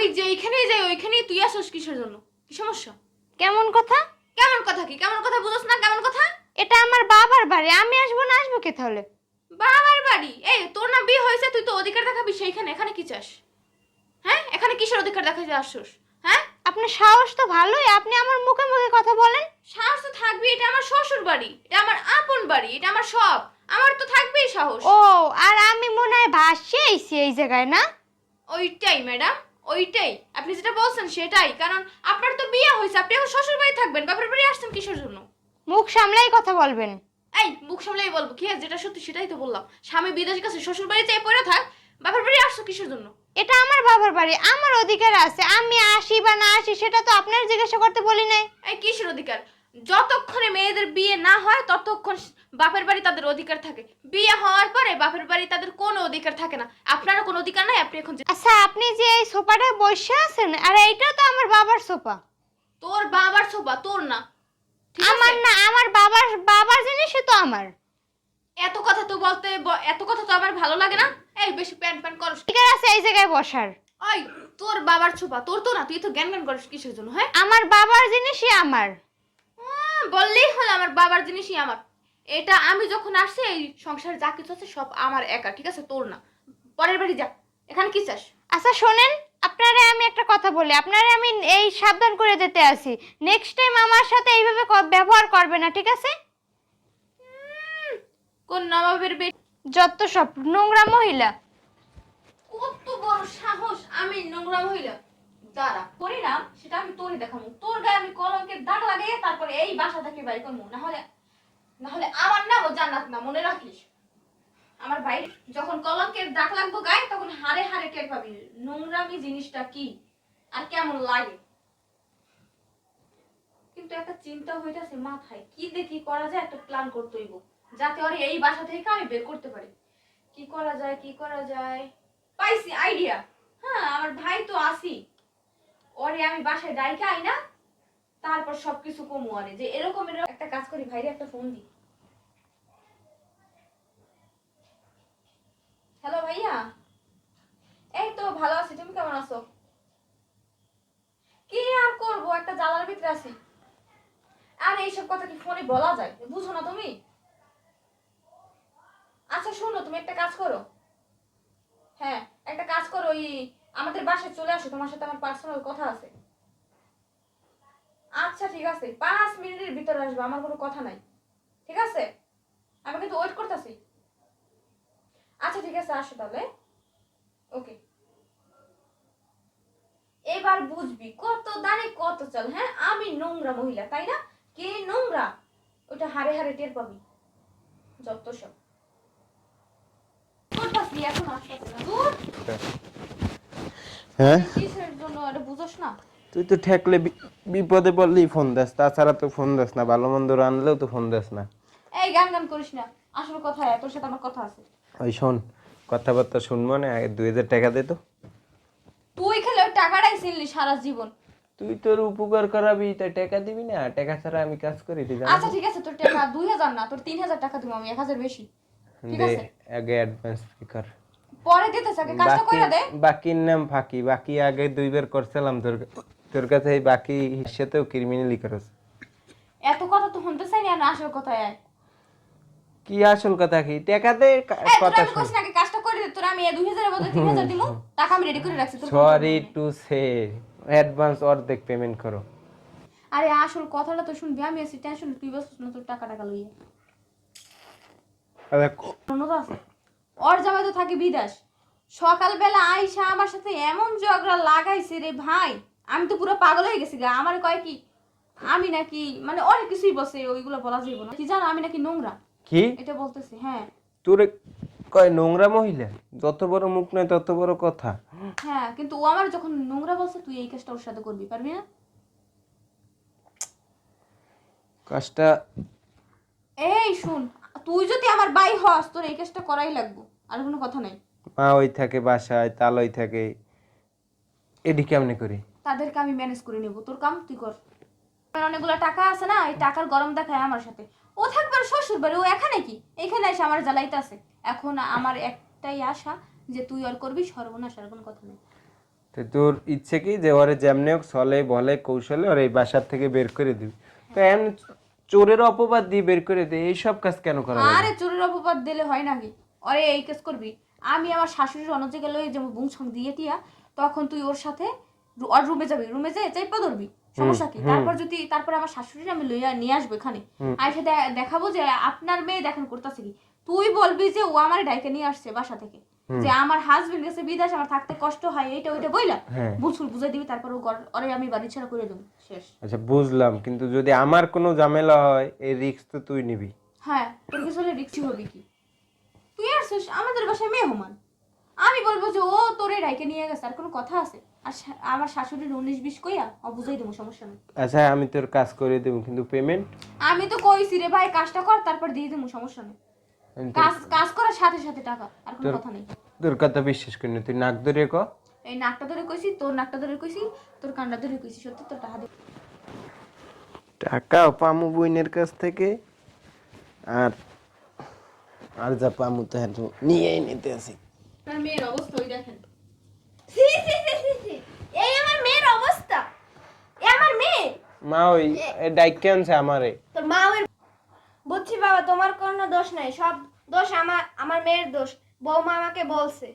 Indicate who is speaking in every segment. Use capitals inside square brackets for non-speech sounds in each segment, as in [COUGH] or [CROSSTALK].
Speaker 1: আমি যেইখানেই যাই ওইখানেই তুই আসস কিসের জন্য? কি সমস্যা?
Speaker 2: কেমন কথা?
Speaker 1: কেমন কথা কি? কেমন কথা বুঝোস না? কেমন কথা?
Speaker 2: এটা আমার বাবার বাড়ি। আমি আসব না আসব কে তাহলে?
Speaker 1: বাবার বাড়ি? এই তোর না বিয়ে হয়েছে তুই তো অধিকার দেখাবি সেইখানে। এখানে কি চাস? হ্যাঁ? এখানে কিসের অধিকার দেখাতে আসছস? হ্যাঁ?
Speaker 2: আপনার সাহস তো ভালোই। আপনি আমার মুখে মুখে কথা বলেন।
Speaker 1: সাহস তো থাকবি এটা আমার শ্বশুর বাড়ি। এটা আমার আপন বাড়ি এটা আমার সব। আমার তো থাকবেই সাহস।
Speaker 2: ও আর আমি মনে হয় ভাসছি এই জায়গায় না?
Speaker 1: ওইটাই ম্যাডাম। ওইটাই আপনি যেটা বলছেন সেটাই কারণ আপনার তো বিয়ে হয়েছে আপনি এখন শ্বশুর বাড়ি থাকবেন বাপের বাড়ি আসছেন কিসের জন্য?
Speaker 2: মুখ সামলাই কথা বলবেন।
Speaker 1: এই মুখ সামলাই বলব কি যেটা সত্যি সেটাই তো বললাম। স্বামী বিদেশে গেছে শ্বশুর বাড়িতে পড়ে থাক বাপের বাড়ি আসছো কিসের জন্য?
Speaker 2: এটা আমার বাবার বাড়ি আমার অধিকার আছে আমি আসি বা না আসি সেটা তো আপনার জিজ্ঞাসা করতে বলি নাই।
Speaker 1: এই কিসের অধিকার? যতক্ষণে মেয়েদের বিয়ে না হয় ততক্ষণ বাপের বাড়ি তাদের অধিকার থাকে। বিয়ে হওয়ার পরে বাপের বাড়ি তাদের কোনো অধিকার থাকে না। আপনারও কোনো অধিকার নাই? আপনি এখন
Speaker 2: আচ্ছা আপনি যে এই সোফাটায় বসে আছেন আর এইটা তো আমার বাবার সোফা।
Speaker 1: তোর বাবার সোফা তোর না।
Speaker 2: আমার না আমার বাবার বাবার জিনিসই তো আমার।
Speaker 1: এত কথা তো বলতে এত কথা তো আমার ভালো লাগে না। এই বেশি প্যান প্যান করস।
Speaker 2: ঠিক আছে এই জায়গায় বসার।
Speaker 1: ওই তোর বাবার সোফা তোর তো না তুই তো জ্ঞান জ্ঞান করিস কিসের জন্য হ্যাঁ?
Speaker 2: আমার বাবার জিনিসই আমার।
Speaker 1: বললেই হলো আমার বাবার জিনিসই আমার। এটা আমি যখন আসছি এই সংসারে যা কিছু আছে সব আমার একা ঠিক আছে? তোর না। পরের বাড়ি যা। এখানে কি চাস?
Speaker 2: আচ্ছা শোনেন আপনারে আমি একটা কথা বলি। আপনারে আমি এই সাবধান করে দিতে আসি নেক্সট টাইম আমার সাথে এইভাবে ব্যবহার করবে না ঠিক আছে?
Speaker 1: কোন নবাবের বেটি?
Speaker 2: যত সব নোংরা মহিলা।
Speaker 1: কত বড় সাহস আমি নোংরা মহিলা। দাঁড়া পরিণাম সেটা আমি তোরই দেখাবো তোর গায়ে আমি কলঙ্কের দাগ লাগিয়ে তারপরে এই বাসা থেকে বাড়ি করব না হলে না হলে আমার নামও জান্নাত না, মনে রাখিস? আমার ভাই, যখন কলঙ্কের দাগ লাগবো গায়ে, তখন হারে হারে টের পাবি। নোংরামি জিনিসটা কি? আর কেমন লাগে? কিন্তু একটা চিন্তা হইতাছে মাথায়, কি দেখি করা যায়, একটা প্ল্যান করতে হইব। যাতে ওরে এই বাসা থেকে আমি বের করতে পারি। কি করা যায়, কি করা যায়? পাইছি আইডিয়া হ্যাঁ আমার ভাই তো আসি ওরে আমি বাসায় ডাইকে আই না, তারপর সবকিছু কমু আরে যে এরকম একটা কাজ করি, ভাইরে একটা ফোন দি। হ্যালো ভাইয়া? এই তো ভালো আছি, তুমি কেমন আছো? কি আর করব, একটা জ্বালার ভিতরে আছি। আর এইসব কথা কি ফোনে বলা যায়? বুঝো না তুমি? আচ্ছা শোনো, তুমি একটা কাজ করো। হ্যাঁ একটা কাজ করো, ওই আমাদের বাসায় চলে আসো, তোমার সাথে আমার পার্সোনাল কথা আছে। আচ্ছা ঠিক আছে, পাঁচ মিনিটের ভিতরে আসবে, আমার কোনো কথা নাই। ঠিক আছে? আমি কিন্তু ওয়েট করতেছি। আচ্ছা ঠিক আছে, আসো তাহলে। ওকে এবার বুঝবি, কত দানে কত চল হ্যাঁ? আমি নোংরা মহিলা, তাই না? কে নোংরা? ওটা হারে হারে টের পাবি। যত সব। এখন আসতেছে না
Speaker 3: হ্যাঁ?
Speaker 1: কিসের জন্য? এটা বুঝোস না।
Speaker 3: তুই তো ঠেকলে বিপদে পড়লেই ফোন দেস। তাছাড়া তো ফোন দেস না। ভালো মন্দ রানলেও তো ফোন দেস না।
Speaker 1: এই গান গান করিস না। আসল কথা তোর সাথে আমার কথা আছে।
Speaker 3: ওই শোন কথাবার্তা শুনব না আগে দুই হাজার টাকা দে তো।
Speaker 1: তুই খেলে টাকাটাই ছিনলি সারা জীবন।
Speaker 3: তুই তোর উপকার করাবি তাই টাকা দিবি না। টাকা ছাড়া আমি কাজ করি তুই
Speaker 1: আচ্ছা ঠিক আছে তোর টাকা দুই হাজার না তোর তিন হাজার টাকা দিব আমি এক হাজার বেশি। ঠিক
Speaker 3: দে
Speaker 1: আছে।
Speaker 3: আগে অ্যাডভান্স কর।
Speaker 1: পরে দিতে থাকে কাজটা কইরা দে।
Speaker 3: বাকির নাম ফাঁকি বাকি আগে দুইবার করছিলাম তোর তোর কাছে এই বাকি সাথেও ক্রিমিনালি
Speaker 1: এত কথা তো শুনতে চাই না আসল আয়।
Speaker 3: কি আসল কথা কি? টাকা দে কথা শুন।
Speaker 1: কাজটা করে দে তোর আমি এই দুই হাজারের বদলে তিন হাজার [LAUGHS] টাকা আমি রেডি করে রাখছি তোর
Speaker 3: সরি টু সে অ্যাডভান্স অর্ধেক পেমেন্ট করো।
Speaker 1: আরে আসল কথাটা তো শুনবি আমি আছি টেনশন তুই বসছিস না তোর টাকা টাকা লইয়া
Speaker 3: আরে
Speaker 1: অন্যতা আছে? ওর জামাই তো থাকে বিদেশ। সকালবেলা আইসা আমার সাথে এমন ঝগড়া লাগাইছে রে ভাই। আমি তো পুরো পাগল হয়ে গেছি গা। আমার কয় কি আমি নাকি মানে অনেক কিছুই বসে ওইগুলো বলা যাইব না। কি জানো আমি নাকি নোংরা।
Speaker 3: কি?
Speaker 1: এটা বলতেছি হ্যাঁ।
Speaker 3: তোরে কয় নোংরা মহিলা? যত বড় মুখ নয় তত বড় কথা।
Speaker 1: হ্যাঁ কিন্তু ও আমার যখন নোংরা বলছে তুই এই কাজটা ওর সাথে করবি পারবি না?
Speaker 3: কাজটা
Speaker 1: এই শুন। তুই যদি আমার বাই হস তোর এই কাজটা করাই লাগবো। আর কোনো কথা নাই।
Speaker 3: মা ওই থাকে বাসায় তাল ওই থাকে। এডি কেমনে করি?
Speaker 1: তাদেরকে আমি ম্যানেজ করে নেব। তোর কাম তুই কর। আমার অনেকগুলো টাকা আছে না এই টাকার গরম দেখায় আমার সাথে। ও থাকবে আর শ্বশুর বাড়ি ও এখানে কি? এখানে এসে আমার জ্বালাইতে আছে এখন আমার একটাই আশা যে তুই আর করবি সর্বনাশ আর কোনো কথা নেই।
Speaker 3: তো তোর ইচ্ছে কি যে ওরে যেমনি হোক চলে বলে কৌশলে ওর এই বাসার থেকে বের করে দিবি। তো এখন চোরের অপবাদ দিয়ে বের করে দে এইসব কাজ কেন করা লাগে?
Speaker 1: আরে চোরের অপবাদ দিলে হয় নাকি? আরে এই কেস করবি? আমি আমার শাশুড়ির অন্য জায়গায় লই যেমন বুংছং দিয়ে টিয়া তখন তুই ওর সাথে রু- ওর রুমে যাবি রুমে যেয়ে চাইপা ধরবি সমস্যা কি? তারপর যদি তারপর আমার শাশুড়ির আমি লইয়া নিয়ে আসব এখানে আইসে দে- দেখাবো যে আপনার মেয়ে দেখেন করতেছে কি? তুই বলবি যে ও আমার ডাইকে নিয়ে আসছে বাসা থেকে। যে আমার হাজবেন্ড গেছে বিদেশ আমার থাকতে কষ্ট হয় এইটা ওইটা বইলা
Speaker 3: হ্যাঁ।
Speaker 1: বুঝুল বুঝাই দিবি তারপর ওরে আমি বাড়ি ছাড়া করে দেবো শেষ।
Speaker 3: আচ্ছা বুঝলাম কিন্তু যদি আমার কোনো ঝামেলা হয় এই রিস্ক তো তুই নিবি।
Speaker 1: হ্যাঁ তোর কিছু হলে রিক্সি হবে কি? তুই আসছিস আমাদের বাসায় মেহমান আমি বলব যে ও তোরে ডাইকে নিয়ে গেছে আর কোনো কথা আছে? আর আমার শাশুড়ির উনিশ বিশ কইয়া ও বুঝাই দেবো সমস্যা নেই।
Speaker 3: আচ্ছা আমি তোর কাজ করে দেবো কিন্তু পেমেন্ট
Speaker 1: আমি তো কইছি রে ভাই কাজটা কর তারপর দিয়ে দেবো সমস্যা নেই। কাজ কাজ করার সাথে সাথে টাকা আর কোনো কথা নেই।
Speaker 3: তোর কথা বিশ্বাস করি না তুই নাক ধরে ক।
Speaker 1: এই নাকটা ধরে কইছি তোর নাকটা ধরে কইছি তোর কানটা ধরে কইছি সত্যি তোর টাকা দে।
Speaker 3: টাকা পামু বইনের কাছ থেকে আর আর যা পামু তো হ্যাঁ নিয়েই নিতে আসি।
Speaker 1: তার মেয়ের অবস্থা ওই দেখেন।
Speaker 2: এই আমার মেয়ের অবস্থা এ আমার মেয়ে।
Speaker 3: মা ওই ডাইকে আনছে আমারে।
Speaker 2: বাবা তোমার কোনো দোষ নাই। সব দোষ আমার আমার মেয়ের দোষ। বৌমা আমাকে বলছে।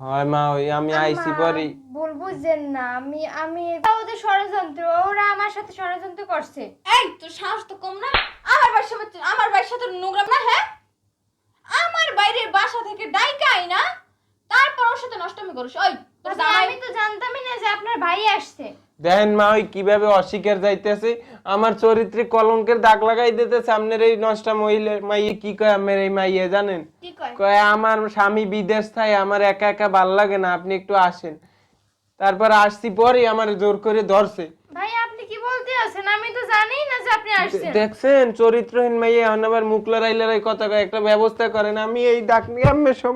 Speaker 3: হয় মা ওই আমি আইসি পরে।
Speaker 2: ভুল বুঝছেন না আমি আমি ওদের ষড়যন্ত্র ওরা আমার সাথে ষড়যন্ত্র করছে।
Speaker 1: এই তোর সাহস তো কম না? আমার বাসার সাথে আমার বাড়ির সাথে নোংরা না হ্যাঁ? আমার বাইরের বাসা থেকে ডাইকা আই না তারপর ওর সাথে নষ্টমি করিস। ওই
Speaker 2: আমি তো জানতামই না যে আপনার ভাই আসছে।
Speaker 3: দেখেন মা ওই কীভাবে অস্বীকার যাইতেছে? আমার চরিত্রে কলঙ্কের দাগ লাগাই দিতেছে আপনার এই নষ্টা মহিলা মাইয়ে কি কয় আমার এই মাইয়ে জানেন?
Speaker 2: কয়?
Speaker 3: কয় আমার স্বামী বিদেশ থাকে আমার একা একা ভালো লাগে না আপনি একটু আসেন। তারপর আসছি পরে আমার জোর করে ধরছে।
Speaker 2: ভাই আপনি কি বলতে আছেন? আমি তো জানি না যে আপনি আসছেন।
Speaker 3: দেখছেন চরিত্রহীন মাইয়ে এখন আবার মুখ লড়াই লড়াই কথা কয় একটা ব্যবস্থা করেন আমি এই ডাক নিয়ে আমি সব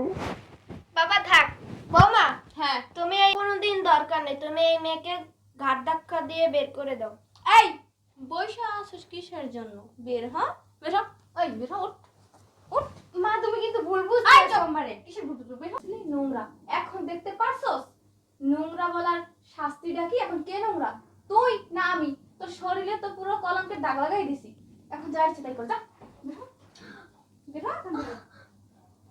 Speaker 2: বাবা থাক বৌমা
Speaker 1: হ্যাঁ
Speaker 2: তুমি এই কোনোদিন দরকার নেই তুমি এই মেয়েকে ঘাট ধাক্কা দিয়ে বের করে দাও।
Speaker 1: এই বৈশা আসিস কিসের জন্য? বের হ। বের ওই উঠ। উঠ।
Speaker 2: মা তুমি কিন্তু ভুল বুঝছ
Speaker 1: চল মারে কিসের হ। নোংরা। এখন দেখতে পারছস? নোংরা বলার শাস্তিটা কি? এখন কে নোংরা? তুই না আমি। তোর শরীরে তো পুরো কলঙ্কের দাগ লাগাই দিছি। এখন যা ইচ্ছে তাই কর। যা। বের হ। বের হ।